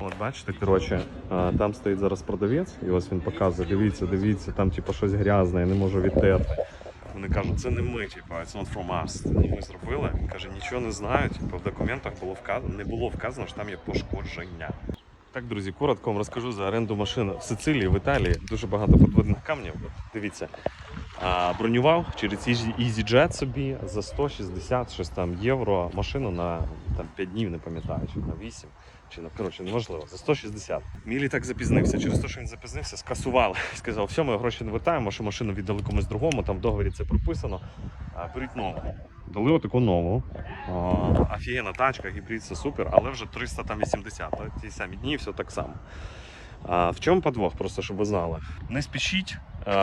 От бачите, коротше, там стоїть зараз продавець, і ось він показує, дивіться, дивіться, там типу щось грязне, я не можу відтерти. Вони кажуть, це не ми, типу, it's not from us. Не ми зробили. Він каже, нічого не знаю. Типу, в документах було вказано, не було вказано, що там є пошкодження. Так, друзі, коротко вам розкажу за оренду машин в Сицилії, в Італії. Дуже багато подводних камнів. Дивіться. Бронював через Easy- EasyJet собі за 160 щось там євро машину на там, 5 днів, не пам'ятаю, чи на 8. Чи на коротше, неважливо, за 160. Мій літак запізнився. Через те, що він запізнився, скасували. Сказав, все, ми гроші не вертаємо, що машину віддали комусь другому, там в договорі це прописано. Беріть нову. Дали отаку нову. Офігенна тачка, гібрид, це супер, але вже 380. Ті самі дні, все так само. А, в чому подвох, просто щоб ви знали. Не спішіть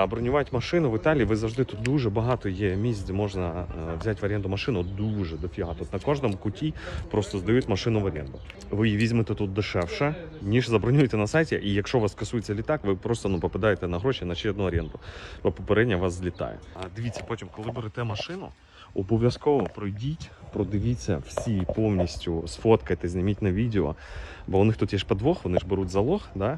бронювати машину в Італії. Ви завжди тут дуже багато є місць, де можна взяти в оренду машину. Дуже дофіга. Тут на кожному куті просто здають машину в оренду. Ви її візьмете тут дешевше, ніж забронюєте на сайті. І якщо у вас скасується літак, ви просто ну попадаєте на гроші на ще одну оренду. Бо попередня вас злітає. А дивіться, потім, коли берете машину, обов'язково пройдіть, продивіться всі повністю, сфоткайте, зніміть на відео. Бо у них тут є ж подвох, вони ж беруть залог, да?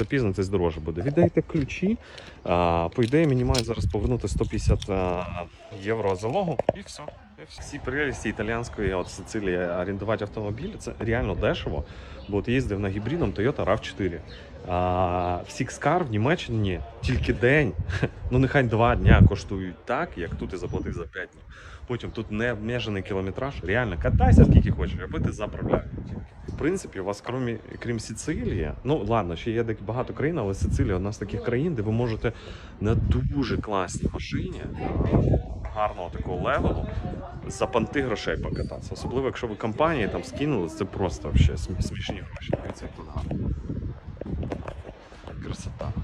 запізнитесь, дороже буде. Віддайте ключі. По ідеї, мені мають зараз повернути 150 а, євро залогу і все. Всі прелісті італіянської от Сицилії орендувати автомобіль це реально дешево. Бо от їздив на гібридом Toyota RAV4. А, в Sixcar в Німеччині тільки день, ну нехай два дня коштують так, як тут і заплатив за 5 днів. Потім тут не обмежений кілометраж. Реально катайся скільки хочеш, аби ти заправляв. В принципі, у вас крім, крім Сицилії, ну ладно, ще є багато країн, але Сицилія одна з таких країн, де ви можете на дуже класній машині гарного такого левелу за панти грошей покататися. Особливо, якщо ви компанії там скинули, це просто вообще смішні гроші. Дивіться, як. Красота.